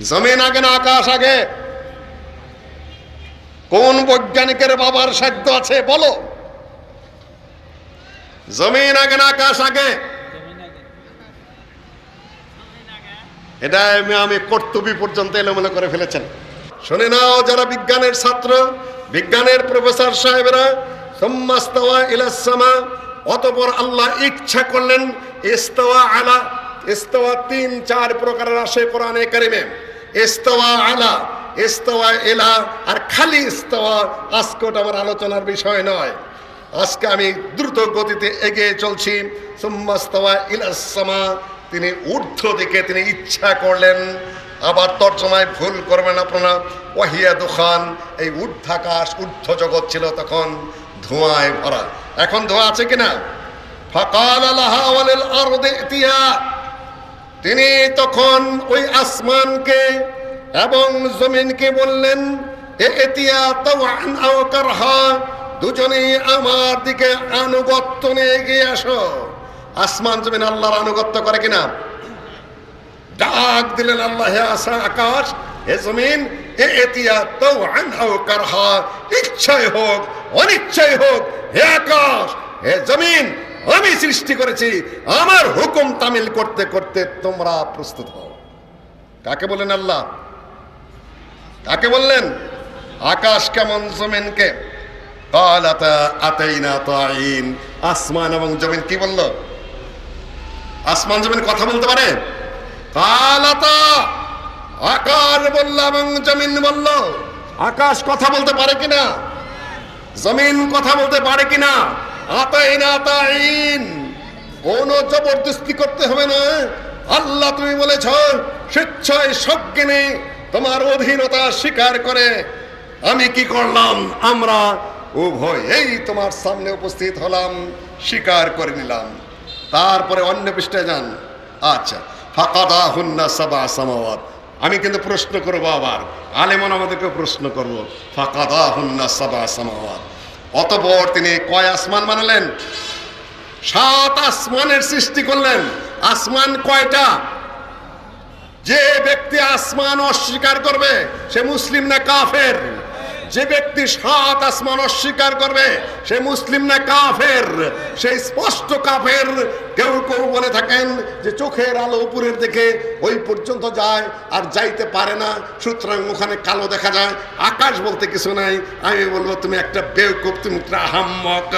জমিন আগে না আকাশ আগে কোন বৈজ্ঞানিকের বাবার সাধ্য আছে বলো? জমিন আগে না আকাশ আগে এটা আমি কর্তব্য পর্যন্ত এলোমেলো করে ফেলেছেন। শুনে নাও যারা বিজ্ঞানের ছাত্র, বিজ্ঞানের প্রফেসর সাহেবরা সম্মাস্তাওয়া ইলাসমা অতপর আল্লাহ ইচ্ছা করলেন ইস্তাওয়া আলা ইস্তাওয়া তিন, চার প্রকারের আসে কোরআনে কারিমে। ইস্তাওয়া আলা, ইস্তাওয়া এলা আর খালি ইস্তাওয়া আজকে ওটা আমার আলোচনার বিষয় নয়। আজকে আমি দ্রুত গতিতে এগিয়ে চলছি। সুম্মাস্তাওয়া ইলাসমা তিনি ঊর্ধ্ব দিকে তিনি ইচ্ছা করলেন। আবার তর্জমায় ভুল করবেন আপনারা। ওয়াহিয়া দুখান, এই ঊর্ধ্বাকাশ, ঊর্ধ্ব জগৎ ছিল তখন ধোঁয়ায় ভরা। এখন ধোঁয়া আছে কিনা? ফাকাল আলাহা ওয়ালিল আরদি ইতিয়া তিনি তখন ওই আসমানকে এবং জমিনকে বললেন, এ এতিয়া দুজনেই আমার দিকে আনুগত্য নিয়ে এগিয়ে আসো। আসমান, জমিন আল্লাহর আনুগত্য করে কিনা? ডাক দিলেন আল্লাহ, হে আসা আকাশ, হে জমিন, এ এতিয়া আও কারহা ইচ্ছাই হোক অনিচ্ছাই হোক, হে আকাশ, হে জমিন আমি সৃষ্টি করেছি। আমার হুকুম তামিল করতে করতে তোমরা প্রস্তুত হও। কাকে বলেন আল্লাহ? কাকে বললেন? আকাশ কেমন জমিনকে? আসমান এবং জমিন কি বলল? আসমান জমিন কথা বলতে পারে? কালাতা বলল এবং জমিন বলল। আকাশ কথা বলতে পারে কিনা? জমিন কথা বলতে পারে কিনা? আতাইনা তাইন কোন জবরদস্তি করতে হবে না। আল্লাহ তুমি বলেছ, স্বেচ্ছায় সজ্ঞানে তোমার অধীনতা স্বীকার করে। আমি কি করলাম? আমরা উভয়েই তোমার সামনে উপস্থিত হলাম, স্বীকার করে নিলাম। তারপরে অন্য পৃষ্ঠায় যান। আচ্ছা ফাকাদা হুন্না সাবা সামাওয়াত। আমি কিন্তু প্রশ্ন করব আবার। আলেমন আমাদেরকে প্রশ্ন করব। ফাকাদা হুন্না সাবা সামাওয়াত। অতপর তিনি কয় আসমান বানালেন? সাত আসমানের সৃষ্টি করলেন। আসমান কয়টা? যে ব্যক্তি আসমান অস্বীকার করবে, সে মুসলিম না কাফের? যে ব্যক্তি সাত আসমান অস্বীকার করবে, সে মুসলিম না কাফের সেই স্পষ্ট কাফের। কেউ কেউ বলে থাকেন যে চোখের আলো উপরের দিকে ওই পর্যন্ত যায় আর যাইতে পারে না, সুতরাং ওখানে কালো দেখা যায়, আকাশ বলতে কিছু নাই। আমি বলব, তুমি একটা বেউকুব তুমি একটা হাম্মক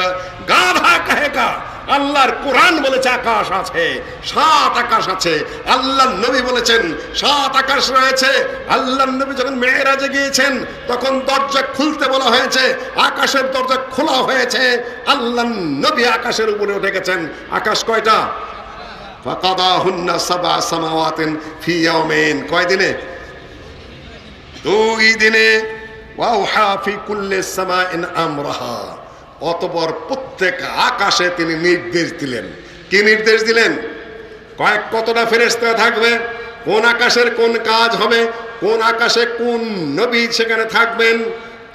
গাধা কাহেকা আল্লাহর কোরআন বলেছে আকাশ আছে, সাত আকাশ আছে। আল্লাহ নবী বলেছেন, সাত আকাশ রয়েছে। আল্লাহ নবী যখন মেয়েরাজে গিয়েছেন, তখন দরজা খুলতে বলা হয়েছে, আকাশের দরজা খোলা হয়েছে। আল্লাহ নবী আকাশের উপরে উঠে গেছেন। আকাশ কয়টা? ফাকাদাহুন্না সাবা সামাওয়াতিন ফি ইয়াউমিন। কয় দিনে? দুই দিনে। আমরাহা। অতপর প্রত্যেক আকাশে তিনি নির্দেশ দিলেন। কি নির্দেশ দিলেন? কয়েক কতটা ফেরেস্তা থাকবে? কোন আকাশের কোন কাজ হবে? কোন আকাশে কোন নবী সেখানে থাকবেন?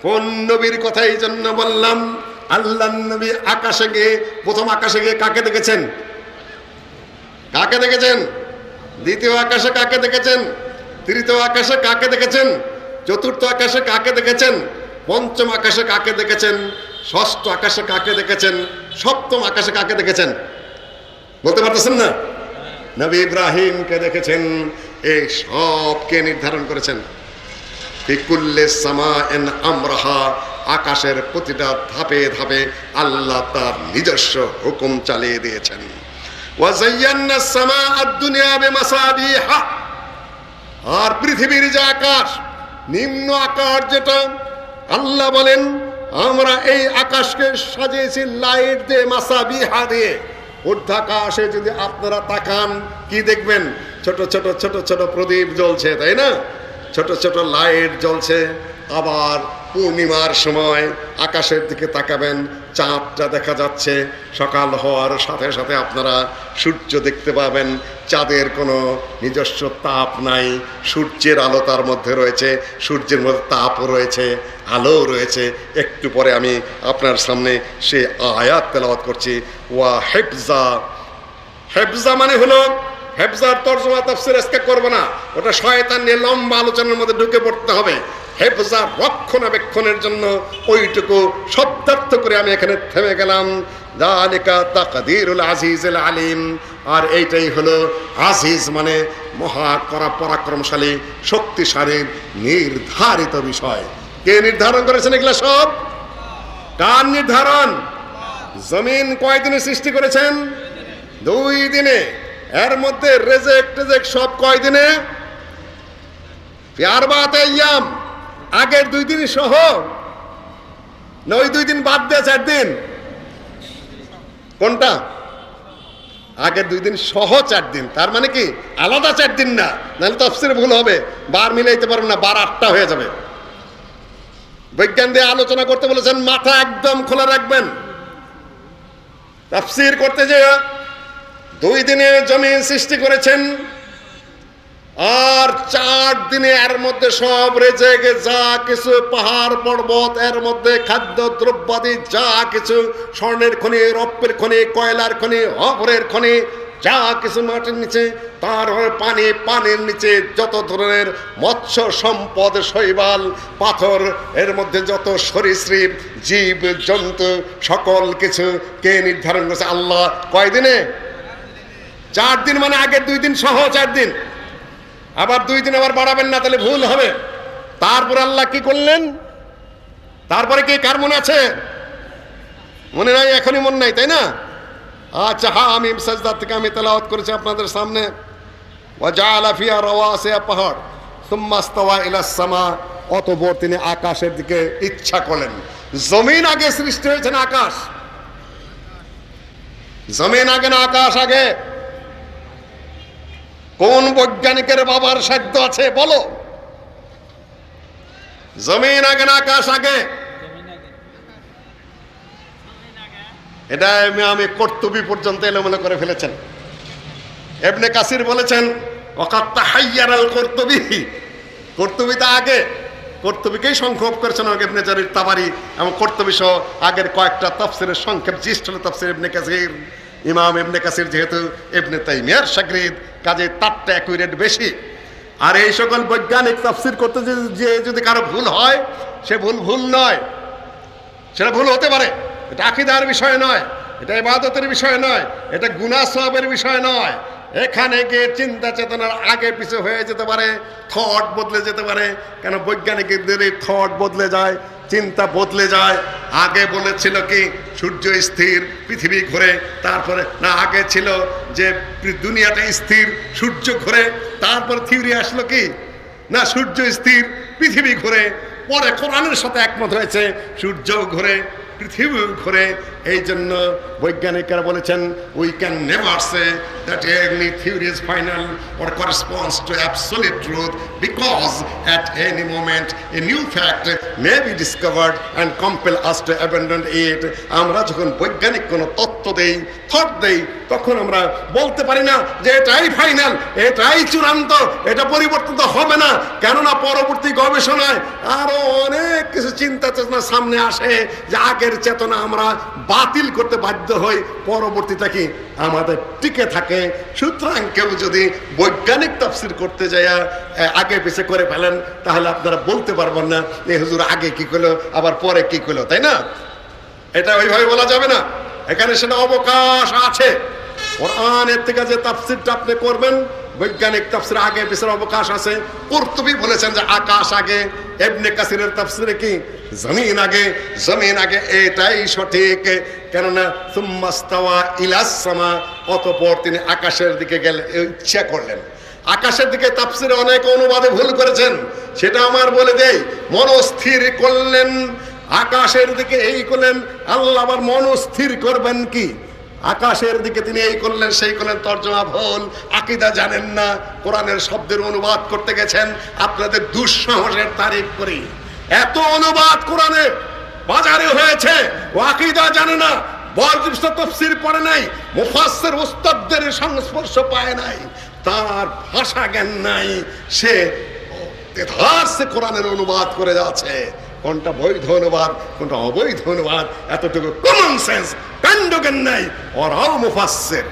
কোন নবীর কথা এই জন্য বললাম আল্লাহ নবী আকাশে গিয়ে, প্রথম আকাশে গিয়ে কাকে দেখেছেন? কাকে দেখেছেন? দ্বিতীয় আকাশে কাকে দেখেছেন? তৃতীয় আকাশে কাকে দেখেছেন? চতুর্থ আকাশে কাকে দেখেছেন? পঞ্চম আকাশে কাকে দেখেছেন? ষষ্ঠ আকাশে কাকে দেখেছেন? সপ্তম আকাশে কাকে দেখেছেন? বলতে পারতেছেন না? নবী ইব্রাহিমকে দেখেছেন। এই সবকে নির্ধারণ করেছেন? এন আকাশের প্রতিটা ধাপে ধাপে আল্লাহ তার নিজস্ব হুকুম চালিয়ে দিয়েছেন। আর পৃথিবীর যে আকাশ, নিম্ন আকাশ যেটা, আল্লাহ বলেন আমরা এই আকাশকে সাজিয়েছি লাইট দিয়ে মাসা বিহা দিয়ে। উর্ধাকাশে যদি আপনারা তাকান, কি দেখবেন? ছোট ছোট ছোট ছোট প্রদীপ জ্বলছে, তাই না? ছোট ছোট লাইট জ্বলছে। আবার পূর্ণিমার সময় আকাশের দিকে তাকাবেন চাঁদটা দেখা যাচ্ছে। সকাল হওয়ার সাথে সাথে আপনারা সূর্য দেখতে পাবেন। চাঁদের কোনো নিজস্ব তাপ নাই। সূর্যের আলো তার মধ্যে রয়েছে। সূর্যের মধ্যে তাপও রয়েছে, আলোও রয়েছে। একটু পরে আমি আপনার সামনে সে আয়াত তেলাওয়াত করছি। ওয়া হেফজা। হেফজা মানে হলো, হেফজার তর্জমা, তাফসির আজকে করব না। ওটা শয়তান নিয়ে লম্বা আলোচনার মধ্যে ঢুকে পড়তে হবে। হেফজার রক্ষণাবেক্ষণের জন্য ওইটুকু শব্দার্থ করে আমি এখানে থেমে গেলাম। দালিকা আলিম। আর এইটাই হলো আজিজ মানে মহা করা পরাক্রমশালী, শক্তিশালী, নির্ধারিত বিষয়। কে নির্ধারণ করেছেন এগুলা সব? কার নির্ধারণ? জমিন কয়দিনে সৃষ্টি করেছেন? দুই দিনে। এর মধ্যে রেজেক টেজেক সব কয়দিনে? প্যারবাতে ইয়াম আগের দুই দিন সহ। না, ওই দুই দিন বাদ দিয়ে চার দিন। কোনটা? আগের দুই দিন সহ চার দিন। তার মানে কি? আলাদা চার দিন না। নাহলে তফসির ভুল হবে। বার মিলাইতে পারব না, বার আটটা হয়ে যাবে। বিজ্ঞান দিয়ে আলোচনা করতে বলেছেন, মাথা একদম খোলা রাখবেন। তাফসির করতে যে দুই দিনে জমিন সৃষ্টি করেছেন। আর চার দিনে এর মধ্যে সব রেজেকে যা কিছু পাহাড় পর্বত, এর মধ্যে খাদ্য দ্রব্যাদি, যা কিছু স্বর্ণের খনি, রপ্যের খনি, কয়লার খনি, অপরের খনি, যা কিছু মাটির নিচে, তার পানি, পানির নিচে, যত ধরনের মৎস্য সম্পদ, শৈবাল, পাথর, এর মধ্যে যত সরীসৃপ, জীব, জন্তু, সকল কিছু কে নির্ধারণ করেছে আল্লাহ কয়দিনে? চার দিন মানে আগের দুই দিন সহ চার দিন। আবার দুই দিন আবার বাড়াবেন না, তাহলে ভুল হবে। তারপর আল্লাহ কি করলেন? তারপরে কি কার মনে আছে? মনে নাই, এখনই মনে নাই, তাই না? আচ্ছা হ্যাঁ আমি সাজদার থেকে আমি তেলাওয়াত করেছি আপনাদের সামনে। ওয়াজালা ফিয়া রাওয়াসিয়া পাহাড় সামা তিনি আকাশের দিকে ইচ্ছা করলেন। জমিন আগে সৃষ্টি হয়েছে না আকাশ? জমিন আগে না আকাশ আগে? কোন বৈজ্ঞানিকের বাবার সাধ্য আছে বলো? জমিন আগে না আকাশ আগে? এটা আমি আমি কর্তবী পর্যন্ত এলোমেলো করে ফেলেছেন। এবনে কাসির বলেছেন অকাত্তা হাইয়ার আল কর্তবী। কর্তবীটা আগে। কর্তবীকেই সংক্ষেপ করেছেন এবনে তাবারি এবং কর্তবী সহ আগের কয়েকটা তফসিরের সংক্ষেপ, জিষ্ট হলো তফসির কাসির। ইমাম এবনে কাসির যেহেতু এবনে তাইমিয়ার সাগরিদ কাজে তারটা অ্যাকুরেট বেশি। আর এই সকল বৈজ্ঞানিক তফসির করতে যে- যদি কারও ভুল হয়, সে ভুল ভুল নয়। সেটা ভুল হতে পারে। এটা আকিদার বিষয় নয়, এটা ইবাদতের বিষয় নয়, এটা গুনা সবের বিষয় নয়। এখানে গিয়ে চিন্তা চেতনার আগে পিছে হয়ে যেতে পারে থট বদলে যেতে পারে। কেন বৈজ্ঞানিকদের এই থট বদলে যায়, চিন্তা বদলে যায়। আগে বলেছিল কি, সূর্য স্থির, পৃথিবী ঘুরে। তারপরে, না, আগে ছিল যে দুনিয়াটা স্থির, সূর্য ঘুরে। তারপর থিওরি আসলো কি, না, সূর্য স্থির, পৃথিবী ঘুরে। পরে কোরআনের সাথে একমত হয়েছে সূর্য ঘুরে পৃথিবী ঘুরে। এই জন্য বৈজ্ঞানিকরা বলেছেন we can never say that any theory is final or corresponds to absolute truth because at any moment a new fact may be discovered and compel us to abandon it আমরা যখন বৈজ্ঞানিক কোনো তত্ত্ব দেই থট দেই, তখন আমরা বলতে পারি না যে এটাই ফাইনাল এটাই চূড়ান্ত, এটা পরিবর্তিত হবে না। কেননা পরবর্তী গবেষণায় আরও অনেক কিছু চিন্তা চেতনা সামনে আসে যে আগের চেতনা আমরা বাতিল করতে বাধ্য হই। পরবর্তীটা কি? আমাদের টিকে থাকে। সুতরাং কেউ যদি বৈজ্ঞানিক তফসির করতে যায় আগে পিছে করে ফেলেন, তাহলে আপনারা বলতে পারবেন না এ হুজুর আগে কি করল, আবার পরে কি করল? তাই না? এটা ওইভাবে বলা যাবে না। এখানে সেটা অবকাশ আছে। ওর আনের থেকে যে তাফসিরটা আপনি করবেন বৈজ্ঞানিক তাফসির আগে পিছের অবকাশ আছে। কর্তুবী বলেছেন যে আকাশ আগে এবনে কাসিরের তাফসিরে কি? জমিন আগে জমিন আগে এটাই সঠিক। কেননা সুম্মাস্তাওয়া ইলাসমা অতপর তিনি আকাশের দিকে গেলে ইচ্ছা করলেন। আকাশের দিকে তাফসিরে অনেক অনুবাদে ভুল করেছেন। সেটা আমার বলে দেই মনস্থির করলেন। আকাশের দিকে এই করলেন, আল্লাহ আবার মনস্থির করবেন কি? আকাশের দিকে তিনি এই করলেন, সেই করলেন, তর্জমা ভুল। আকিদা জানেন না, কোরআনের শব্দের অনুবাদ করতে গেছেন। আপনাদের দুঃসাহসের তারিফ করি। এত অনুবাদ কোরআনে বাজারে হয়েছে, ও আকিদা জানে না বরদৃষ্ট তফসির পড়ে নাই, মুফাসসির উস্তাদদের সংস্পর্শ পায় নাই, তার ভাষা জ্ঞান নাই, সে কোরআনের অনুবাদ করে যাচ্ছে। কোনটা বৈধ অনুবাদ কোনটা অবৈধ অনুবাদ? এতটুকু কমন সেন্স কাণ্ডজ্ঞান নাই ওরাও মুফাসসির।